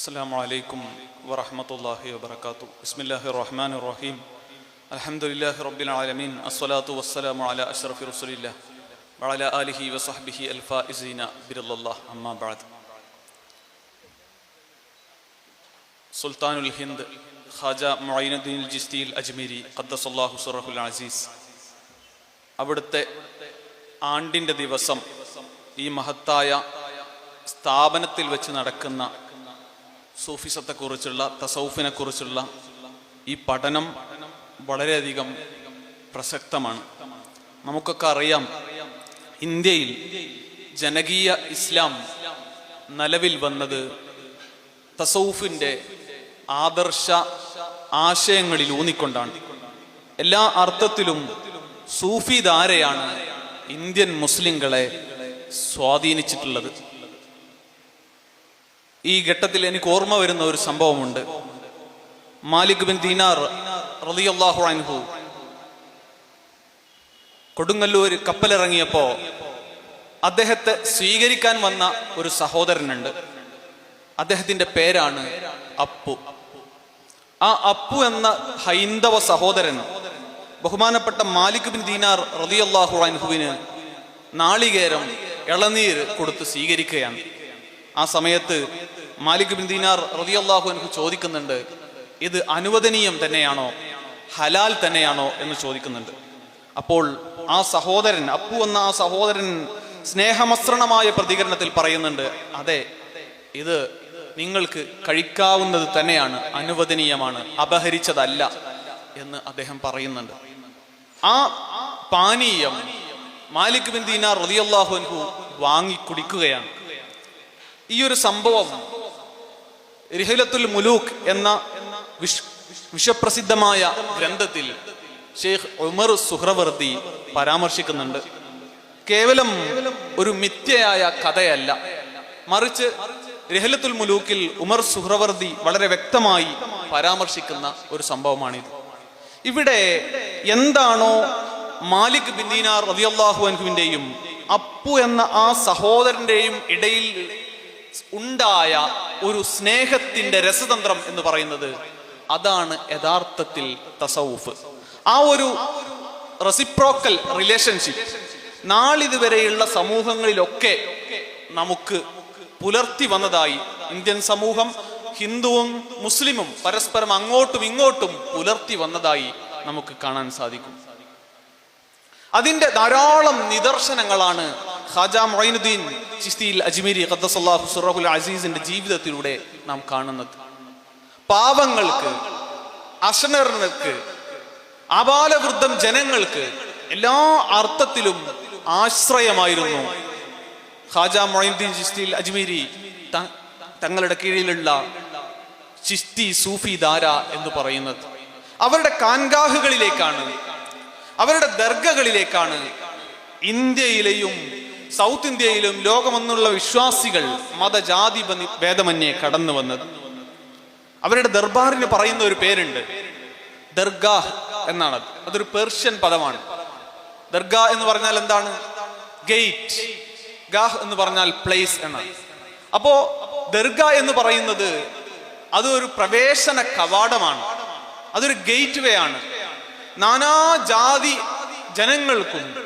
السلام عليكم ورحمة الله وبركاته بسم الله الرحمن الرحيم الحمد لله رب العالمين الصلاة والسلام على أشرف رسول الله وعلى آله وصحبه الفائزين برضا الله أما بعد സുൽത്താനുൽ ഹിന്ദ് ഖാജ മൊയ്നുദ്ദീൻ ജിസ്തിയിൽ അജ്മീരി ഖദ്ദസല്ലാഹു സുറഹുൽ അസീസ് അവിടുത്തെ ആണ്ടിൻ്റെ ദിവസം ഈ മഹത്തായ സ്ഥാപനത്തിൽ വെച്ച് നടക്കുന്ന സൂഫിസത്തെക്കുറിച്ചുള്ള തസൗഫിനെക്കുറിച്ചുള്ള ഈ പഠനം വളരെയധികം പ്രസക്തമാണ്. നമുക്കൊക്കെ അറിയാം ഇന്ത്യയിൽ ജനകീയ ഇസ്ലാം നിലവിൽ വന്നത് തസൗഫിന്റെ ആദർശ ആശയങ്ങളിൽ ഊന്നിക്കൊണ്ടാണ്. എല്ലാ അർത്ഥത്തിലും സൂഫി ധാരയാണ് ഇന്ത്യൻ മുസ്ലിങ്ങളെ സ്വാധീനിച്ചിട്ടുള്ളത്. ഈ ഘട്ടത്തിൽ എനിക്ക് ഓർമ്മ വരുന്ന ഒരു സംഭവമുണ്ട്. മാലിക് ബിൻ ദീനാർ റളിയല്ലാഹു അൻഹു കൊടുങ്ങല്ലൂർ കപ്പലിറങ്ങിയപ്പോ അദ്ദേഹത്തെ സ്വീകരിക്കാൻ വന്ന ഒരു സഹോദരനുണ്ട്. അദ്ദേഹത്തിന്റെ പേരാണ് അപ്പു. ആ അപ്പു എന്ന ഹൈന്ദവ സഹോദരൻ ബഹുമാനപ്പെട്ട മാലിക് ബിൻ ദീനാർ റളിയല്ലാഹു അൻഹുവിന് നാളികേരം ഇളനീര് കൊടുത്ത് സ്വീകരിക്കുകയാണ്. ആ സമയത്ത് മാലിക് ബിൻ ദീനാർ റളിയല്ലാഹു അൻഹു ചോദിക്കുന്നുണ്ട് ഇത് അനുവദനീയം തന്നെയാണോ? ഹലാൽ തന്നെയാണോ എന്ന് ചോദിക്കുന്നുണ്ട്. അപ്പോൾ ആ സഹോദരൻ അപ്പു എന്ന ആ സഹോദരൻ സ്നേഹമസ്രണമായ പ്രതികരണത്തിൽ പറയുന്നുണ്ട് അതെ ഇത് നിങ്ങൾക്ക് കഴിക്കാവുന്നത് തന്നെയാണ് അനുവദനീയമാണ് അപഹരിച്ചതല്ല എന്ന് അദ്ദേഹം പറയുന്നുണ്ട്. ആ പാനീയം മാലിക് ബിൻ ദീനാർ റളിയല്ലാഹു അൻഹു വാങ്ങി കുടിക്കുകയാണ് ഈ ഒരു സംഭവം റിഹലത്തുൽ മുലൂക്ക് എന്ന വിശ് വിശ്വപ്രസിദ്ധമായ ഗ്രന്ഥത്തിൽ ഷെയ്ഖ് ഉമർ സുഹ്രവർദി പരാമർശിക്കുന്നുണ്ട്. കേവലം ഒരു മിഥ്യയായ കഥയല്ല. മറിച്ച് രഹലത്തുൽ മുലൂക്കിൽ ഉമർ സുഹ്രവർദി വളരെ വ്യക്തമായി പരാമർശിക്കുന്ന ഒരു സംഭവമാണിത്. ഇവിടെ എന്താണോ മാലിക് ബിന്ദീനാർ ദീനാർ റളിയല്ലാഹു അൻഹുവിന്റെയും അപ്പു എന്ന ആ സഹോദരന്റെയും ഇടയിൽ ഉണ്ടായ ഒരു സ്നേഹത്തിന്റെ രസതന്ത്രം എന്ന് പറയുന്നത് അതാണ് യഥാർത്ഥത്തിൽ തസൗഫ്. ആ ഒരു റെസിപ്രോക്കൽ റിലേഷൻഷിപ്പ് നാളിതുവരെയുള്ള സമൂഹങ്ങളിലൊക്കെ നമുക്ക് പുലർത്തി വന്നതായി ഇന്ത്യൻ സമൂഹം ഹിന്ദുവും മുസ്ലിമും പരസ്പരം അങ്ങോട്ടും ഇങ്ങോട്ടും പുലർത്തി വന്നതായി നമുക്ക് കാണാൻ സാധിക്കും. അതിന്റെ ധാരാളം നിദർശനങ്ങളാണ് ഖാജ മൊയ്നുദ്ദീൻ ചിസ്തിയിൽ അജ്മീരി ഖദ്ദസല്ലാഹു സുറഹുൽ അസീസിന്റെ ജീവിതത്തിലൂടെ നാം കാണുന്നത്. പാവങ്ങൾക്ക് അശനർക്ക് അപാലവൃദ്ധം ജനങ്ങൾക്ക് എല്ലാ അർത്ഥത്തിലും ആശ്രയമായിരുന്നു. ഖാജ മൊയ്നുദ്ദീൻ ചിസ്തിയിൽ അജ്മീരി തങ്ങളുടെ കീഴിലുള്ള ചിസ്തി സൂഫി ദാര എന്ന് പറയുന്നത്. അവരുടെ കാൻഗാഹുകളിലേക്കാണ് അവരുടെ ദർഗകളിലേക്കാണ് ഇന്ത്യയിലെയും സൗത്ത് ഇന്ത്യയിലും ലോകമെന്നുള്ള വിശ്വാസികൾ മതജാതി ഭേദമന്യേ കടന്നു വന്നത്. അവരുടെ ദർബാറിന് പറയുന്ന ഒരു പേരുണ്ട്. ദർഗാഹ് എന്നാണ് അത്. അതൊരു പേർഷ്യൻ പദമാണ്. ദർഗാ എന്ന് പറഞ്ഞാൽ എന്താണ്? ഗേറ്റ്. ഗാഹ് എന്ന് പറഞ്ഞാൽ പ്ലേസ് എന്നാണ്. അപ്പോ ദർഗ എന്ന് പറയുന്നത് അതൊരു പ്രവേശന കവാടമാണ്. അതൊരു ഗേറ്റ് വേ ആണ്. നാനാ ജാതി ജനങ്ങൾക്കും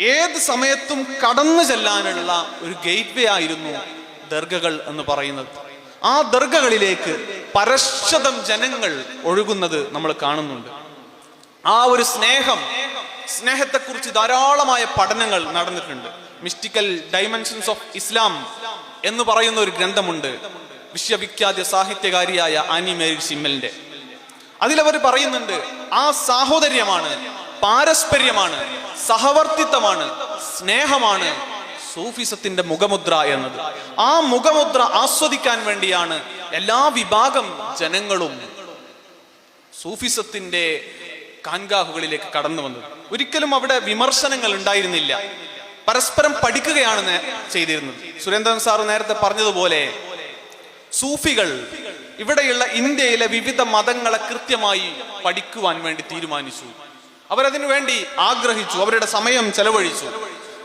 ഏത് സമയത്തും കടന്നു ചെല്ലാനുള്ള ഒരു ഗേറ്റ് വേ ആയിരുന്നു ദർഗകൾ എന്ന് പറയുന്നത്. ആ ദർഗകളിലേക്ക് പരശതം ജനങ്ങൾ ഒഴുകുന്നത് നമ്മൾ കാണുന്നുണ്ട്. ആ ഒരു സ്നേഹം സ്നേഹത്തെക്കുറിച്ച് ധാരാളമായ പഠനങ്ങൾ നടന്നിട്ടുണ്ട്. മിസ്റ്റിക്കൽ ഡൈമെൻഷൻസ് ഓഫ് ഇസ്ലാം എന്ന് പറയുന്ന ഒരു ഗ്രന്ഥമുണ്ട്. വിശ്വവിഖ്യാത സാഹിത്യകാരിയായ ആനി മേരി സിമ്മലിന്റെ അതിലവർ പറയുന്നുണ്ട് ആ സാഹോദര്യമാണ് പാരസ്പര്യമാണ് സഹവർത്തിത്വമാണ് സ്നേഹമാണ് സൂഫിസത്തിന്റെ മുഖമുദ്ര എന്നത്. ആ മുഖമുദ്ര ആസ്വദിക്കാൻ വേണ്ടിയാണ് എല്ലാ വിഭാഗം ജനങ്ങളും സൂഫിസത്തിന്റെ കാൻഗാഹുകളിലേക്ക് കടന്നു വന്നത്. ഒരിക്കലും അവിടെ വിമർശനങ്ങൾ ഉണ്ടായിരുന്നില്ല. പരസ്പരം പഠിക്കുകയാണ് ചെയ്തിരുന്നത്. സുരേന്ദ്രൻ സാർ നേരത്തെ പറഞ്ഞതുപോലെ സൂഫികൾ ഇവിടെയുള്ള ഇന്ത്യയിലെ വിവിധ മതങ്ങളെ കൃത്യമായി പഠിക്കുവാൻ വേണ്ടി തീരുമാനിച്ചു. അവരതിനു വേണ്ടി ആഗ്രഹിച്ചു അവരുടെ സമയം ചെലവഴിച്ചു.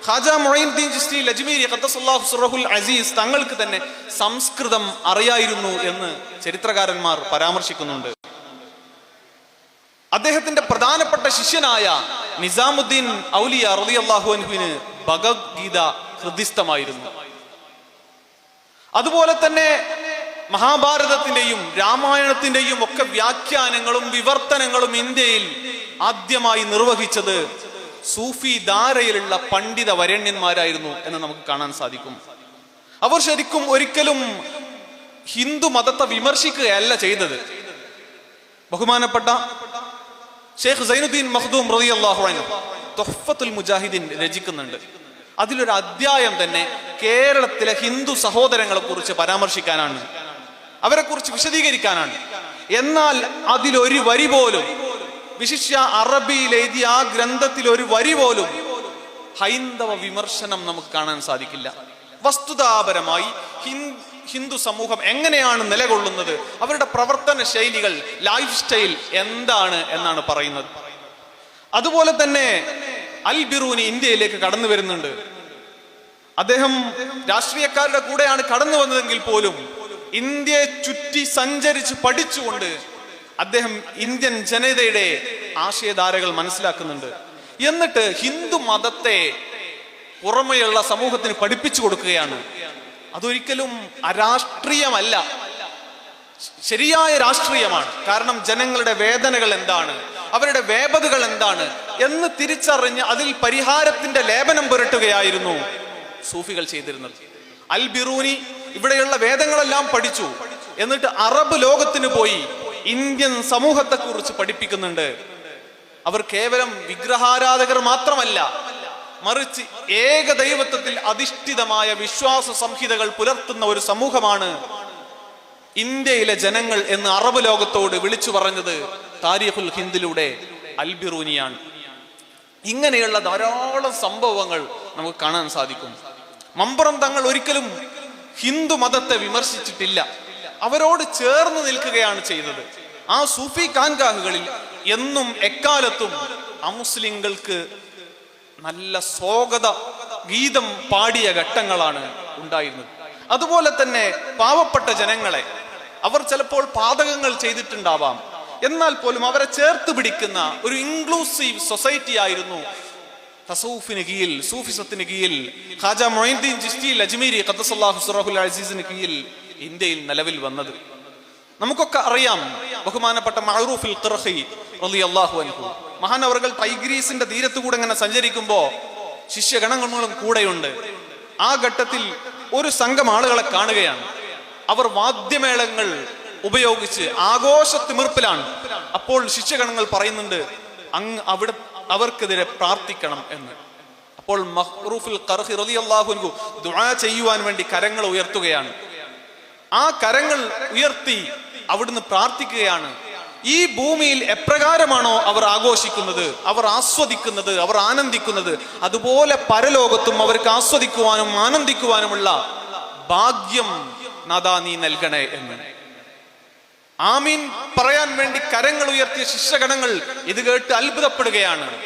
ഖാജ മൊയ്നുദ്ദീൻ ചിസ്തി ലജ്മീരി ഖദ്ദസല്ലാഹു അസീസ് തങ്ങൾക്ക് തന്നെ സംസ്കൃതം അറിയായിരുന്നു എന്ന് ചരിത്രകാരന്മാർ പരാമർശിക്കുന്നുണ്ട്. അദ്ദേഹത്തിന്റെ പ്രധാനപ്പെട്ട ശിഷ്യനായ നിസാമുദ്ദീൻ ഔലിയ റളിയല്ലാഹു അൻഹുവിന് ഭഗവത്ഗീത ഹൃദിസ്ഥമായിരുന്നു അതുപോലെ തന്നെ മഹാഭാരതത്തിന്റെയും രാമായണത്തിന്റെയും ഒക്കെ വ്യാഖ്യാനങ്ങളും വിവർത്തനങ്ങളും ഇന്ത്യയിൽ ആദ്യമായി നിർവഹിച്ചത് സൂഫി ധാരയിലുള്ള പണ്ഡിത വരണ്യന്മാരായിരുന്നു എന്ന് നമുക്ക് കാണാൻ സാധിക്കും. അവർ ശരിക്കും ഒരിക്കലും ഹിന്ദു മതത്തെ വിമർശിക്കുകയല്ല ചെയ്തത്. ബഹുമാനപ്പെട്ട ഷെയ്ഖ് സൈനുദ്ദീൻ മഹ്ദൂം റതി അൻഹു തുഹ്ഫത്തുൽ മുജാഹിദീൻ രചിക്കുന്നുണ്ട്. അതിലൊരു അധ്യായം തന്നെ കേരളത്തിലെ ഹിന്ദു സഹോദരങ്ങളെ കുറിച്ച് പരാമർശിക്കാനാണ്. അവരെ കുറിച്ച് വിശദീകരിക്കാനാണ്. എന്നാൽ അതിലൊരു വരി പോലും വിശിഷ്യ അറബിയിൽ എഴുതിയ ആ ഗ്രന്ഥത്തിൽ ഒരു വരി പോലും ഹൈന്ദവ വിമർശനം നമുക്ക് കാണാൻ സാധിക്കില്ല. വസ്തുതാപരമായി ഹിന്ദു സമൂഹം എങ്ങനെയാണ് നിലകൊള്ളുന്നത് അവരുടെ പ്രവർത്തന ശൈലികൾ ലൈഫ് സ്റ്റൈൽ എന്താണ് എന്നാണ് പറയുന്നത്. അതുപോലെ തന്നെ അൽ ബിറൂനി ഇന്ത്യയിലേക്ക് കടന്നു വരുന്നുണ്ട്. അദ്ദേഹം രാഷ്ട്രീയക്കാരുടെ കൂടെയാണ് കടന്നു വന്നതെങ്കിൽ പോലും ഇന്ത്യയെ ചുറ്റി സഞ്ചരിച്ച് പഠിച്ചുകൊണ്ട് അദ്ദേഹം ഇന്ത്യൻ ജനതയുടെ ആശയധാരകൾ മനസ്സിലാക്കുന്നുണ്ട്. എന്നിട്ട് ഹിന്ദു മതത്തെ പുറമെയുള്ള സമൂഹത്തിന് പഠിപ്പിച്ചു കൊടുക്കുകയാണ്. അതൊരിക്കലും അരാഷ്ട്രീയമല്ല. ശരിയായ രാഷ്ട്രീയമാണ്. കാരണം ജനങ്ങളുടെ വേദനകൾ എന്താണ്? അവരുടെ വേപതുകൾ എന്താണ്? എന്ന് തിരിച്ചറിഞ്ഞ് അതിൽ പരിഹാരത്തിന്റെ ലേപനം പുരട്ടുകയായിരുന്നു സൂഫികൾ ചെയ്തിരുന്നത്. അൽ ബിറൂനി ഇവിടെയുള്ള വേദങ്ങളെല്ലാം പഠിച്ചു. എന്നിട്ട് അറബ് ലോകത്തിന് പോയി ഇന്ത്യൻ സമൂഹത്തെ കുറിച്ച് പഠിപ്പിക്കുന്നുണ്ട്. അവർ കേവലം വിഗ്രഹാരാധകർ മാത്രമല്ല മറിച്ച് ഏക ദൈവത്വത്തിൽ അധിഷ്ഠിതമായ വിശ്വാസ സംഹിതകൾ പുലർത്തുന്ന ഒരു സമൂഹമാണ് ഇന്ത്യയിലെ ജനങ്ങൾ എന്ന് അറബ് ലോകത്തോട് വിളിച്ചു പറഞ്ഞത് താരിഖുൽ ഹിന്ദിലൂടെ അൽബിറൂനിയാണ്. ഇങ്ങനെയുള്ള ധാരാളം സംഭവങ്ങൾ നമുക്ക് കാണാൻ സാധിക്കും. മമ്പുറം തങ്ങൾ ഒരിക്കലും ഹിന്ദു മതത്തെ വിമർശിച്ചിട്ടില്ല. അവരോട് ചേർന്ന് നിൽക്കുകയാണ് ചെയ്തത് ആ സൂഫി കാൻകാഹുകളിൽ എന്നും എക്കാലത്തും അമുസ്ലിങ്ങൾക്ക് നല്ല സ്വാഗത ഗീതം പാടിയ ഘട്ടങ്ങളാണ് ഉണ്ടായിരുന്നത്. അതുപോലെ തന്നെ പാവപ്പെട്ട ജനങ്ങളെ അവർ ചിലപ്പോൾ പാതകങ്ങൾ ചെയ്തിട്ടുണ്ടാവാം. എന്നാൽ പോലും അവരെ ചേർത്ത് പിടിക്കുന്ന ഒരു ഇൻക്ലൂസീവ് സൊസൈറ്റി ആയിരുന്നു തസൂഫിന് കീഴിൽ സൂഫിസത്തിന് കീഴിൽ ഖാജ മൊയ്തീൻ ചിസ്തി അജ്മീരി ഖദ്ദസല്ലാഹു സുറഹുൽ അസീസിന് കീഴിൽ ഇന്ത്യയിൽ നിലവിൽ വന്നത്. നമുക്കൊക്കെ അറിയാം ബഹുമാനപ്പെട്ട മഹറൂഫിൽ ഖിർഹി റളിയല്ലാഹു അൻഹു. മഹാനവറുകൾ ടൈഗ്രീസിന്റെ തീരത്തുകൂടെ ഇങ്ങനെ സഞ്ചരിക്കുമ്പോ ശിഷ്യഗണങ്ങളും കൂടെയുണ്ട്. ആ ഘട്ടത്തിൽ ഒരു സംഘം ആളുകളെ കാണുകയാണ്. അവർ വാദ്യമേളങ്ങൾ ഉപയോഗിച്ച് ആഘോഷ തിമിർപ്പിലാണ് അപ്പോൾ ശിഷ്യഗണങ്ങൾ പറയുന്നുണ്ട് അങ്ങ് അവിടെ അവർക്കെതിരെ പ്രാർത്ഥിക്കണം എന്ന്. അപ്പോൾ മഹ്റൂഫുൽ ഖർഹി ദുആ ചെയ്യുവാൻ വേണ്ടി കരങ്ങൾ ഉയർത്തുകയാണ്. ആ കരങ്ങൾ ഉയർത്തി അവിടുന്ന് പ്രാർത്ഥിക്കുകയാണ്. ഈ ഭൂമിയിൽ എപ്രകാരമാണോ അവർ ആഘോഷിക്കുന്നത് അവർ ആസ്വദിക്കുന്നത് അവർ ആനന്ദിക്കുന്നത് അതുപോലെ പരലോകത്തും അവർക്ക് ആസ്വദിക്കുവാനും ആനന്ദിക്കുവാനുമുള്ള ഭാഗ്യം നാദാ നീ നൽകണേ എന്ന്. ആമീൻ പറയാൻ വേണ്ടി കരങ്ങൾ ഉയർത്തിയ ശിഷ്യഗണങ്ങൾ ഇത് കേട്ട് അത്ഭുതപ്പെടുകയാണ്.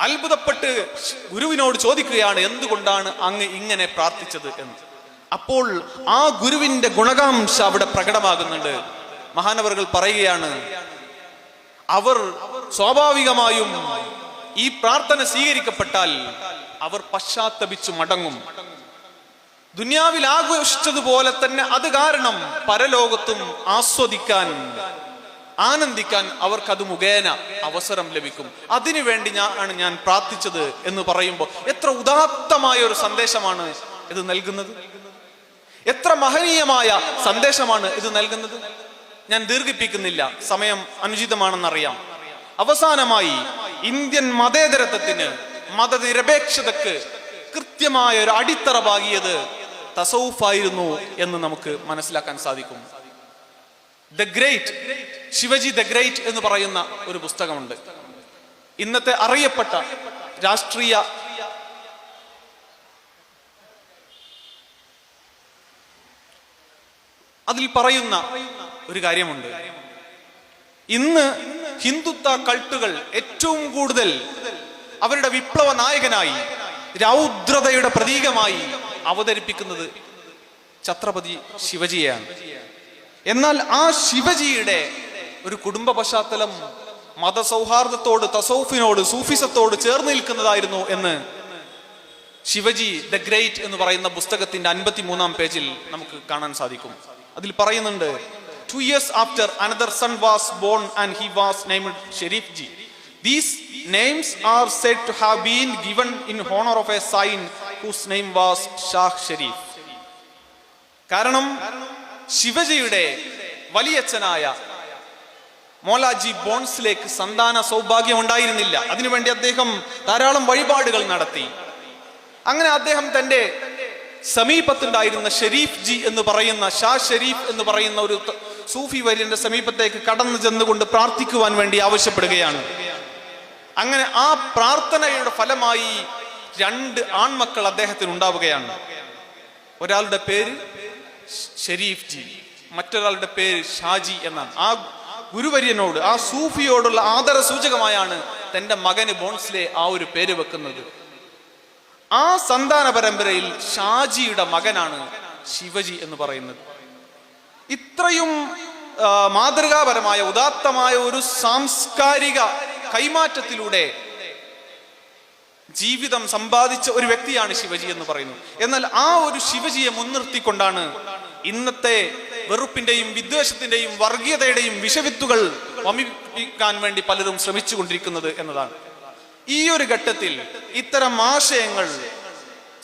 അത്ഭുതപ്പെട്ട് ഗുരുവിനോട് ചോദിക്കുകയാണ് എന്തുകൊണ്ടാണ് അങ്ങ് ഇങ്ങനെ പ്രാർത്ഥിച്ചത്? എന്ന്. അപ്പോൾ ആ ഗുരുവിന്റെ ഗുണകാംശ അവിടെ പ്രകടമാകുന്നുണ്ട്. മഹാനവറുകൾ പറയുകയാണ് അവർ സ്വാഭാവികമായും ഈ പ്രാർത്ഥന സ്വീകരിക്കപ്പെട്ടാൽ അവർ പശ്ചാത്തപിച്ചു മടങ്ങും. ദുനിയാവിൽ ആഘോഷിച്ചതുപോലെ തന്നെ അത് കാരണം പരലോകത്തും ആസ്വദിക്കാൻ ആനന്ദിക്കാൻ അവർക്കത് മുഖേന അവസരം ലഭിക്കും. അതിനു വേണ്ടി ഞാൻ ആണ് ഞാൻ പ്രാർത്ഥിച്ചത് എന്ന് പറയുമ്പോൾ എത്ര ഉദാത്തമായ ഒരു സന്ദേശമാണ് ഇത് നൽകുന്നത്? എത്ര മഹനീയമായ സന്ദേശമാണ് ഇത് നൽകുന്നത്? ഞാൻ ദീർഘിപ്പിക്കുന്നില്ല. സമയം അനുചിതമാണെന്നറിയാം. അവസാനമായി ഇന്ത്യൻ മതേതരത്വത്തിന് മതനിരപേക്ഷതക്ക് കൃത്യമായ ഒരു അടിത്തറ പാകിയത് തസൗഫായിരുന്നു എന്ന് നമുക്ക് മനസ്സിലാക്കാൻ സാധിക്കും. The great Shivaji the great എന്ന് പറയുന്ന ഒരു പുസ്തകമുണ്ട്. ഇന്നത്തെ അറിയപ്പെട്ട രാഷ്ട്രീയ അതിൽ പറയുന്ന ഒരു കാര്യമുണ്ട്. ഇന്ന് ഹിന്ദുത്വ കൾട്ടുകൾ ഏറ്റവും കൂടുതൽ അവരുടെ വിപ്ലവ നായകനായി രൗദ്രതയുടെ പ്രതീകമായി അവതരിപ്പിക്കുന്നത് ഛത്രപതി ശിവജിയാണ് എന്നാൽ ആ ശിവജിയുടെ ഒരു കുടുംബ പശ്ചാത്തലം മതസൗഹാർദ്ദത്തോട് തസൗഫിനോട് സൂഫിസത്തോട് ചേർന്ന് നിൽക്കുന്നതായിരുന്നു എന്ന് ശിവജി ദ ഗ്രേറ്റ് എന്ന് പറയുന്ന പുസ്തകത്തിന്റെ അൻപത്തി മൂന്നാം പേജിൽ നമുക്ക് കാണാൻ സാധിക്കും. അതിൽ പറയുന്നുണ്ട് two years after another son was born and he was named Sharif ji these names are said to have been given in honour of a saint whose name was Shah Sharif. കാരണം ശിവജിയുടെ വലിയച്ഛനായ മോലാജി ബോൺസിലേക്ക് സന്താന സൗഭാഗ്യം ഉണ്ടായിരുന്നില്ല. അതിനുവേണ്ടി അദ്ദേഹം ധാരാളം വഴിപാടുകൾ നടത്തി. അങ്ങനെ അദ്ദേഹം തന്റെ സമീപത്തുണ്ടായിരുന്ന ഷെരീഫ് ജി എന്ന് പറയുന്ന ഷാ ഷെരീഫ് എന്ന് പറയുന്ന ഒരു സൂഫി വര്യന്റെ സമീപത്തേക്ക് കടന്നു ചെന്നുകൊണ്ട് പ്രാർത്ഥിക്കുവാൻ വേണ്ടി ആവശ്യപ്പെടുകയാണ്. അങ്ങനെ ആ പ്രാർത്ഥനയുടെ ഫലമായി രണ്ട് ആൺമക്കൾ അദ്ദേഹത്തിന് ഉണ്ടാവുകയാണ്. ഒരാളുടെ പേര് ഷെരീഫ് ജി. മറ്റൊരാളുടെ പേര് ഷാജി എന്നാണ്. ആ ഗുരുവര്യനോട് ആ സൂഫിയോടുള്ള ആദര സൂചകമായാണ് തന്റെ മകന് ബോൺസ്ലെ ആ ഒരു പേര് വെക്കുന്നത്. ആ സന്താന പരമ്പരയിൽ ഷാജിയുടെ മകനാണ് ശിവജി എന്ന് പറയുന്നത്. ഇത്രയും മാതൃകാപരമായ ഉദാത്തമായ ഒരു സാംസ്കാരിക കൈമാറ്റത്തിലൂടെ ജീവിതം സമ്പാദിച്ച ഒരു വ്യക്തിയാണ് ശിവജി എന്ന് പറയുന്നു. എന്നാൽ ആ ഒരു ശിവജിയെ മുൻനിർത്തിക്കൊണ്ടാണ് ഇന്നത്തെ വെറുപ്പിന്റെയും വിദ്വേഷത്തിന്റെയും വർഗീയതയുടെയും വിഷവിത്തുകൾ വമിപ്പിക്കാൻ വേണ്ടി പലരും ശ്രമിച്ചുകൊണ്ടിരിക്കുന്നത് എന്നതാണ്. ഈ ഒരു ഘട്ടത്തിൽ ഇത്തരം ആശയങ്ങൾ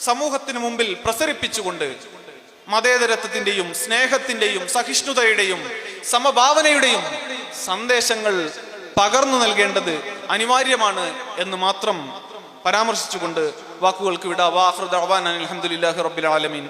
സമൂഹത്തിന് മുമ്പിൽ പ്രസരിപ്പിച്ചുകൊണ്ട് മതേതരത്വത്തിന്റെയും സ്നേഹത്തിന്റെയും സഹിഷ്ണുതയുടെയും സമഭാവനയുടെയും സന്ദേശങ്ങൾ പകർന്നു നൽകേണ്ടത് അനിവാര്യമാണ് എന്ന് മാത്രം പരാമർശിച്ചുകൊണ്ട് വാക്കുകൾക്ക് വിടാം. വാഹൃദ് അലഹമുല്ലാഹി റബ്ബിൽ ആലമീൻ.